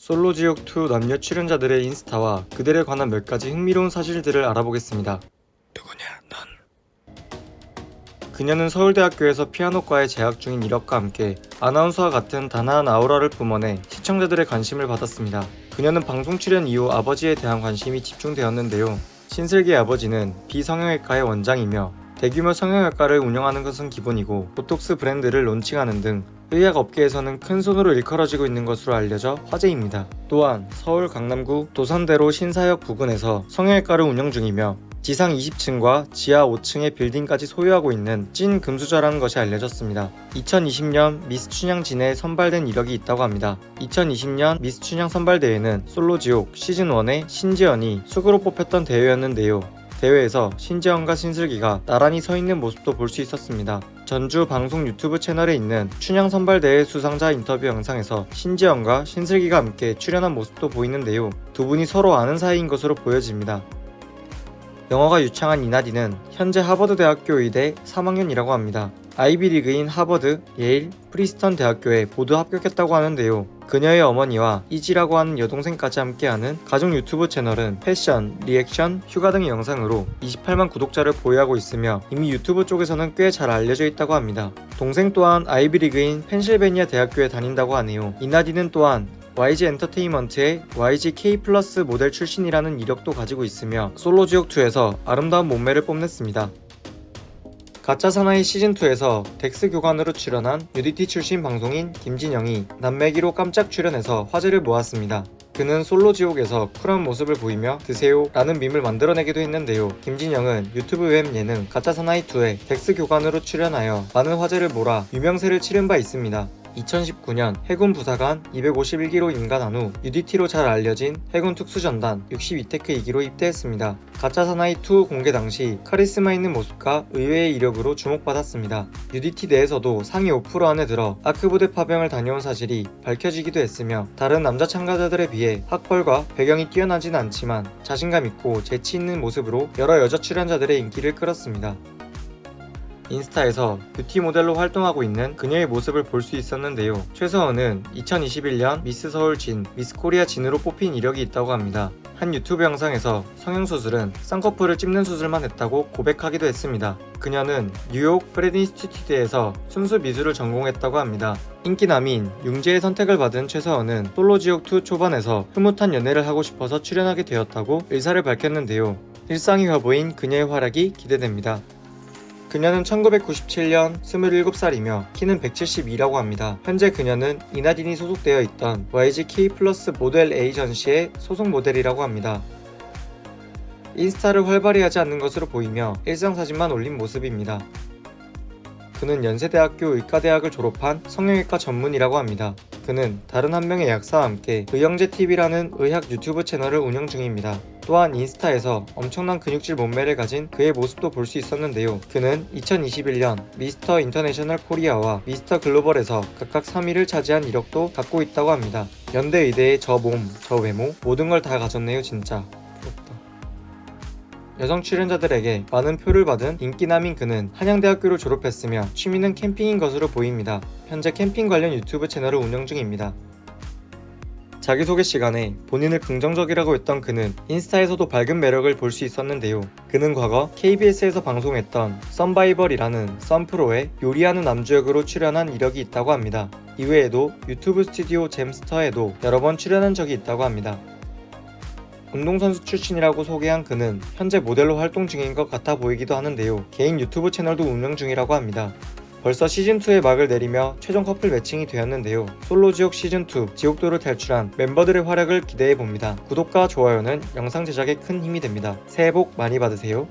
솔로지옥2 남녀 출연자들의 인스타와 그들에 관한 몇 가지 흥미로운 사실들을 알아보겠습니다. 누구냐 넌 그녀는 서울대학교에서 피아노과에 재학 중인 이력과 함께 아나운서와 같은 단아한 아우라를 뿜어내 시청자들의 관심을 받았습니다. 그녀는 방송 출연 이후 아버지에 대한 관심이 집중되었는데요. 신슬기의 아버지는 비성형외과의 원장이며 대규모 성형외과를 운영하는 것은 기본이고 보톡스 브랜드를 론칭하는 등 의학 업계에서는 큰 손으로 일컬어지고 있는 것으로 알려져 화제입니다. 또한 서울 강남구 도산대로 신사역 부근에서 성형외과를 운영 중이며 지상 20층과 지하 5층의 빌딩까지 소유하고 있는 찐 금수저라는 것이 알려졌습니다. 2020년 미스 춘향 진에 선발된 이력이 있다고 합니다. 2020년 미스 춘향 선발대회는 솔로지옥 시즌1의 신지연이 수그로 뽑혔던 대회였는데요. 대회에서 신지연과 신슬기가 나란히 서 있는 모습도 볼 수 있었습니다. 전주 방송 유튜브 채널에 있는 춘향 선발대회 수상자 인터뷰 영상에서 신지연과 신슬기가 함께 출연한 모습도 보이는데요. 두 분이 서로 아는 사이인 것으로 보여집니다. 영어가 유창한 이나디는 현재 하버드 대학교 의대 3학년이라고 합니다. 아이비리그인 하버드, 예일, 프리스턴 대학교에 모두 합격했다고 하는데요. 그녀의 어머니와 이지라고 하는 여동생까지 함께하는 가족 유튜브 채널은 패션, 리액션, 휴가 등의 영상으로 28만 구독자를 보유하고 있으며 이미 유튜브 쪽에서는 꽤 잘 알려져 있다고 합니다. 동생 또한 아이비리그인 펜실베니아 대학교에 다닌다고 하네요. 이나디는 또한 YG 엔터테인먼트의 YG K 플러스 모델 출신이라는 이력도 가지고 있으며 솔로지옥2에서 아름다운 몸매를 뽐냈습니다. 가짜 사나이 시즌2에서 덱스 교관으로 출연한 UDT 출신 방송인 김진영이 남매기로 깜짝 출연해서 화제를 모았습니다. 그는 솔로 지옥에서 쿨한 모습을 보이며 드세요 라는 밈을 만들어내기도 했는데요. 김진영은 유튜브 웹 예능 가짜 사나이2에 덱스 교관으로 출연하여 많은 화제를 몰아 유명세를 치른 바 있습니다. 2019년 해군 부사관 251기로 임관한 후 UDT로 잘 알려진 해군 특수전단 62테크 2기로 입대했습니다. 가짜 사나이 2 공개 당시 카리스마 있는 모습과 의외의 이력으로 주목받았습니다. UDT 내에서도 상위 5% 안에 들어 아크부대 파병을 다녀온 사실이 밝혀지기도 했으며 다른 남자 참가자들에 비해 학벌과 배경이 뛰어나진 않지만 자신감 있고 재치 있는 모습으로 여러 여자 출연자들의 인기를 끌었습니다. 인스타에서 뷰티 모델로 활동하고 있는 그녀의 모습을 볼 수 있었는데요. 최서원은 2021년 미스 서울 진, 미스 코리아 진으로 뽑힌 이력이 있다고 합니다. 한 유튜브 영상에서 성형수술은 쌍꺼풀을 찝는 수술만 했다고 고백하기도 했습니다. 그녀는 뉴욕 프레딘스티튜드에서 순수 미술을 전공했다고 합니다. 인기남인 융재의 선택을 받은 최서원은 솔로지옥2 초반에서 흐뭇한 연애를 하고 싶어서 출연하게 되었다고 의사를 밝혔는데요. 일상이 화보인 그녀의 활약이 기대됩니다. 그녀는 1997년 27살이며 키는 172라고 합니다. 현재 그녀는 이나딘이 소속되어 있던 YG K 플러스 모델 에이전시의 소속 모델이라고 합니다. 인스타를 활발히 하지 않는 것으로 보이며 일상사진만 올린 모습입니다. 그는 연세대학교 의과대학을 졸업한 성형외과 전문이라고 합니다. 그는 다른 한 명의 약사와 함께 의형제TV라는 의학 유튜브 채널을 운영 중입니다. 또한 인스타에서 엄청난 근육질 몸매를 가진 그의 모습도 볼 수 있었는데요. 그는 2021년 미스터 인터내셔널 코리아와 미스터 글로벌에서 각각 3위를 차지한 이력도 갖고 있다고 합니다. 연대 의대의 저 몸, 저 외모, 모든 걸 다 가졌네요 진짜. 부럽다. 여성 출연자들에게 많은 표를 받은 인기남인 그는 한양대학교를 졸업했으며 취미는 캠핑인 것으로 보입니다. 현재 캠핑 관련 유튜브 채널을 운영 중입니다. 자기소개 시간에 본인을 긍정적이라고 했던 그는 인스타에서도 밝은 매력을 볼 수 있었는데요. 그는 과거 KBS에서 방송했던 썬바이벌이라는 썬프로의 요리하는 남주 역으로 출연한 이력이 있다고 합니다. 이외에도 유튜브 스튜디오 잼스터에도 여러 번 출연한 적이 있다고 합니다. 운동선수 출신이라고 소개한 그는 현재 모델로 활동 중인 것 같아 보이기도 하는데요. 개인 유튜브 채널도 운영 중이라고 합니다. 벌써 시즌2의 막을 내리며 최종 커플 매칭이 되었는데요. 솔로 지옥 시즌2 지옥도를 탈출한 멤버들의 활약을 기대해봅니다. 구독과 좋아요는 영상 제작에 큰 힘이 됩니다. 새해 복 많이 받으세요.